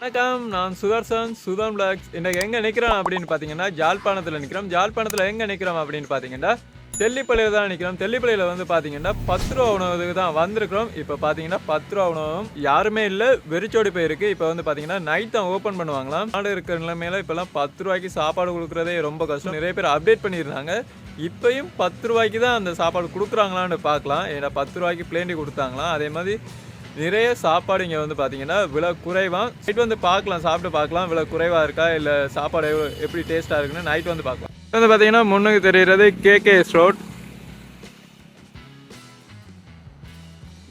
வணக்கம் நான் சுதர்சன் சுதன் பிளாக்ஸ் இன்றைக்கு எங்கே நிற்கிறோம் அப்படின்னு பார்த்தீங்கன்னா ஜாழ்ப்பாணத்தில் நிற்கிறோம் ஜாழ்ப்பாணத்தில் எங்கே நிற்கிறோம் அப்படின்னு பார்த்தீங்கன்னா தெல்லிப்பள்ளியில் தான் நிற்கிறோம் தெல்லிப்பள்ளியில் வந்து பார்த்தீங்கன்னா பத்து ரூபா உணவுக்கு தான் வந்திருக்கிறோம். இப்போ பார்த்தீங்கன்னா பத்து ரூபா உணவும் யாருமே இல்லை வெறிச்சோடி போயிருக்கு. இப்போ வந்து பார்த்தீங்கன்னா நைட் தான் ஓப்பன் பண்ணுவாங்களாம். நாடு இருக்கிற நிலைமையில இப்போல்லாம் பத்து ரூபாய்க்கு சாப்பாடு கொடுக்குறதே ரொம்ப கஷ்டம். நிறைய பேர் அப்டேட் பண்ணியிருந்தாங்க. இப்போயும் பத்து ரூபாய்க்கு தான் அந்த சாப்பாடு கொடுக்குறாங்களான்னு பார்க்கலாம். ஏன்னா பத்து ரூபாய்க்கு பிளேண்டி கொடுத்தாங்களாம். அதே மாதிரி நிறைய சாப்பாடு இங்கே வந்து பார்த்தீங்கன்னா விலை குறைவாக நைட் வந்து பார்க்கலாம் சாப்பிட்டு பார்க்கலாம். விலை குறைவாக இருக்கா? இல்லை சாப்பாடு எப்படி டேஸ்ட்டாக இருக்குன்னு நைட் வந்து பார்க்கலாம். இப்போ வந்து பார்த்தீங்கன்னா முன்னுக்கு தெரிகிறது கேகேஎஸ் ரோட்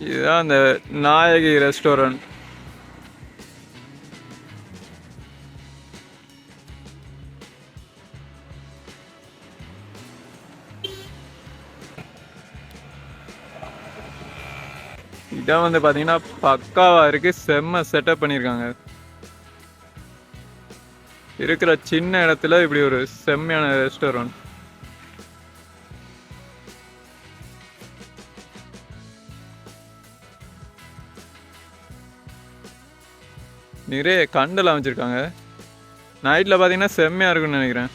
இதுதான் அந்த நாயகி ரெஸ்டாரண்ட் இடம் வந்து பார்த்தீங்கன்னா பக்காவாக இருக்குது செம்ம செட்டப் பண்ணியிருக்காங்க இருக்கிற சின்ன இடத்துல இப்படி ஒரு செம்மையான ரெஸ்டாரண்ட் நிறைய கண்டெல்லாம் வச்சுருக்காங்க. நைட்டில் பார்த்தீங்கன்னா செம்மையாக இருக்கும்னு நினைக்கிறேன்.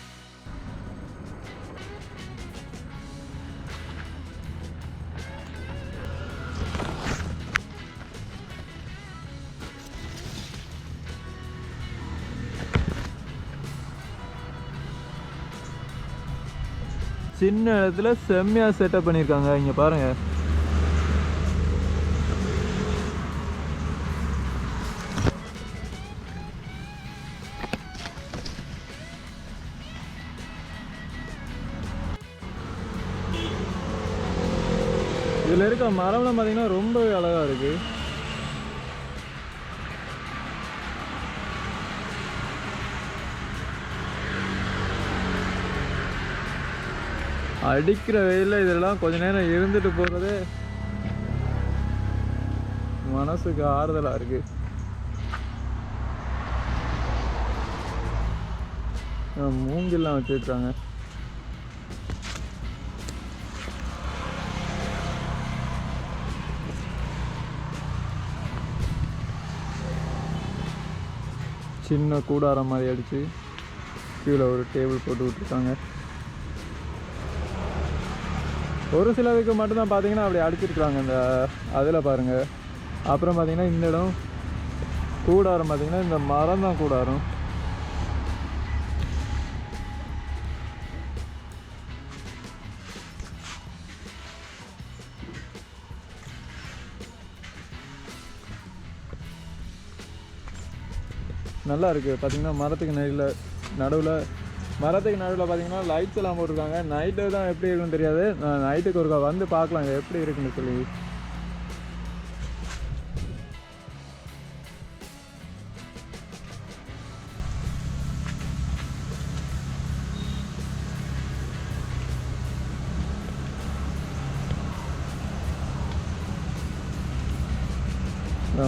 சின்ன இடத்துல செம்மையாக செட்டப் பண்ணியிருக்காங்க. இங்கே பாருங்க. இதில் இருக்க மரம்லாம் பார்த்தீங்கன்னா ரொம்பவே அழகாக இருக்குது அடிக்கிற வெயிலில் இதெல்லாம் கொஞ்ச நேரம் இருந்துட்டு போகிறதே மனசுக்கு ஆறுதலாக இருக்கு. அஹ் மூங்கில்லாம் வச்சுருக்காங்க. சின்ன கூடாரம் மாதிரி அடித்து கீழே ஒரு டேபிள் போட்டு விட்டுருக்காங்க. ஒரு சிலதுக்கு மட்டும்தான் பார்த்தீங்கன்னா அப்படி அடிச்சிருக்காங்க இந்த அதில் பாருங்கள் அப்புறம் பார்த்தீங்கன்னா இந்த இடம் கூடாரம் பார்த்தீங்கன்னா இந்த மரம் தான் கூடாரம். நல்லா இருக்குது பார்த்தீங்கன்னா மரத்துக்கு நடுவில் நடுவில் மரத்துக்கு நடுவில் பார்த்தீங்கன்னா லைட்ஸ் எல்லாம் போட்டிருக்காங்க. நைட்டு தான் எப்படி இருக்குன்னு தெரியாது. நான் நைட்டுக்கு ஒருக்கா வந்து பார்க்கலாம். இது எப்படி இருக்குன்னு சொல்லி.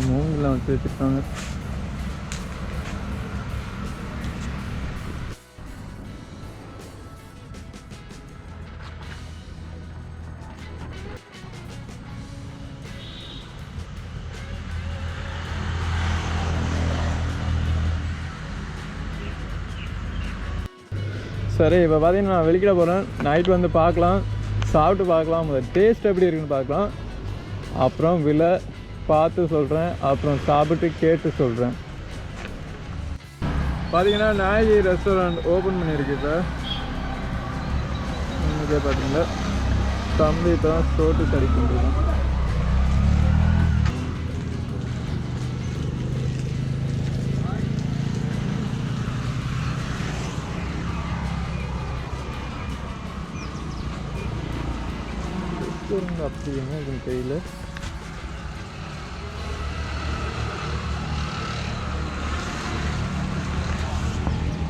மூங்கில் வச்சு வச்சுருக்காங்க. சரி இப்போ பார்த்தீங்கன்னா நான் வெளிக்கிட போகிறேன் நைட் வந்து பார்க்கலாம் சாப்பிட்டு பார்க்கலாம் அந்த டேஸ்ட் எப்படி இருக்குன்னு பார்க்கலாம் அப்புறம் விலை பார்த்து சொல்கிறேன் அப்புறம் சாப்பிட்டு கேட்டு சொல்கிறேன் பார்த்தீங்கன்னா நாயகி ரெஸ்டாரண்ட் ஓப்பன் பண்ணியிருக்கு இப்போ. இங்கே பார்த்தீங்களா தம்பி தான் சோட்டு கடிக்கின்றது ரெஸ்டாரண்ட் அப்படி என்ன இதுன்னு தெரியல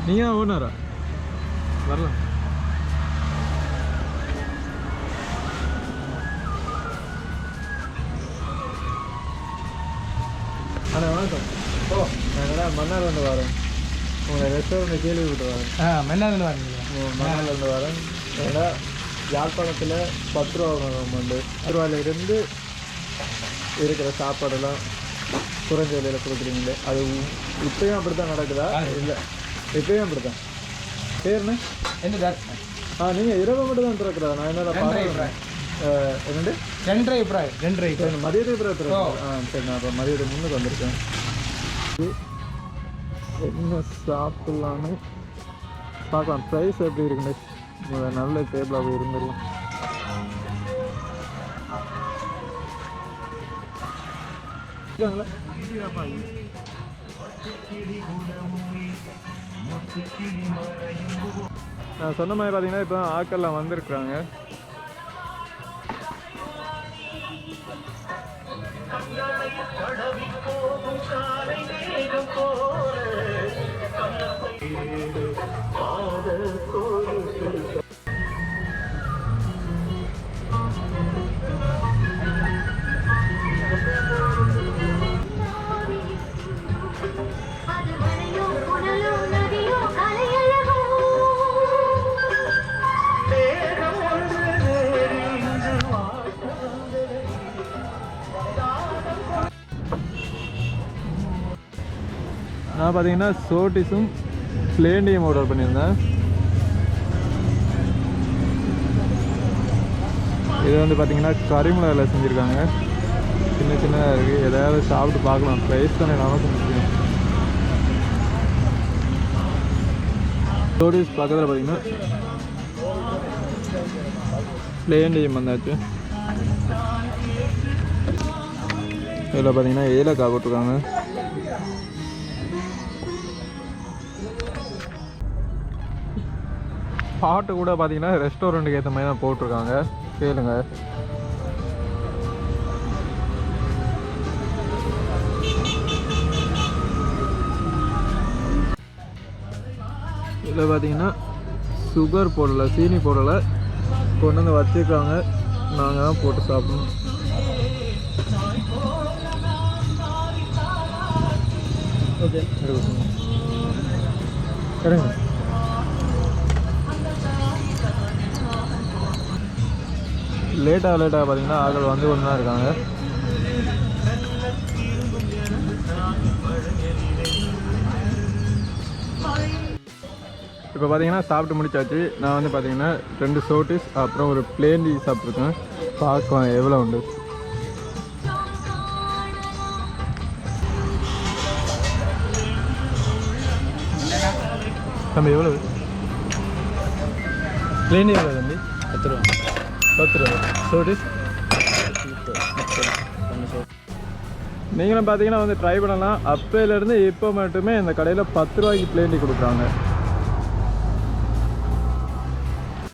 நீங்க ஓனரா வரலாம் அண்ணா வணக்கம் ஓ நாங்கள் மன்னார் வந்து வரோம் உங்களை ரெஸ்டாரண்ட் கேள்விப்பட்டு வரேன் ஆ மென்னாதுன்னு வரீங்களா மன்னார்ல இருந்து வரேன் ஏன்னா யாழ்ப்பாணத்தில் பத்து ரூபா உண்டு பத்து ரூபாயிலிருந்து இருக்கிற சாப்பாடெல்லாம் குறைஞ்ச விலையில் கொடுக்குறீங்களே அது இப்பயும் அப்படி தான் நடக்குதா இல்லை. இப்பயும் அப்படி தான் பேருண்ணே என்ன ஆ நீங்கள் இரவு மட்டும் தான் திறக்கிறதா? நான் என்னடா பார்க்குறேன் என்னண்டு ரெண்டரை பிராய் ரெண்டரை சரி மதியத்துக்கு பிறகு திறக்கிறேன் ஆ சரி நான் அப்போ மதியத்துக்கு முன்னுக்கு வந்திருக்கேன். என்ன சாப்பிட்லான்னு பார்க்கலாம். ப்ரைஸ் எப்படி இருக்குன்னு நல்ல டேபிளாக இருந்துடலாம். இருக்காங்களா? நான் சொன்ன மாதிரி பார்த்தீங்கன்னா இப்போ ஆக்கெல்லாம் வந்திருக்கிறாங்க. அது பார்த்தீங்கன்னா சோட்டிஸும் பிளேண்டியும் ஆர்டர் பண்ணியிருந்தேன். இது வந்து பார்த்தீங்கன்னா கரிமிளகில் செஞ்சுருக்காங்க. சின்ன சின்னதாக இருக்குது எதாவது சாப்பிட்டு பார்க்கலாம். ப்ரைஸ் தானே நமக்கு முக்கியம் சோட்டிஸ் பக்கத்தில் பார்த்தீங்கன்னா பிளேண்டியம் வந்தாச்சு. இதில் பார்த்தீங்கன்னா ஏலக்காய் போட்டிருக்காங்க. பாட்டு கூட பார்த்தீங்கன்னா ரெஸ்டாரண்ட்டுக்கு ஏற்ற மாதிரி தான் போட்டிருக்காங்க. கேளுங்க. இதில் பார்த்தீங்கன்னா சுகர் போடலை சீனி போடலை. கொண்டு வந்து வச்சுருக்காங்க. நாங்கள் தான் போட்டு சாப்பிடணும். ஓகே சரிங்க லேட்டாக லேட்டாக பார்த்தீங்கன்னா ஆட்கள் வந்து கொண்டு தான் இருக்காங்க. இப்போ பார்த்தீங்கன்னா சாப்பிட்டு முடிச்சாச்சு. நான் வந்து பார்த்தீங்கன்னா ரெண்டு சோட்டிஸ் அப்புறம் ஒரு பிளேன் டீ சாப்பிட்ருக்கேன் பார்க்கலாம் எவ்வளோ உண்டு? தம்பி எவ்வளவு? பிளேன் டீ எவ்வளோ தம்பி? பத்து ரூபா. பத்து ரூபா சோடிஸ் நீங்களும் பார்த்தீங்கன்னா வந்து ட்ரை பண்ணலாம். அப்போலேருந்து இப்போ மட்டுமே இந்த கடையில் பத்து ரூபாய்க்கு பிளேண்டி கொடுக்குறாங்க.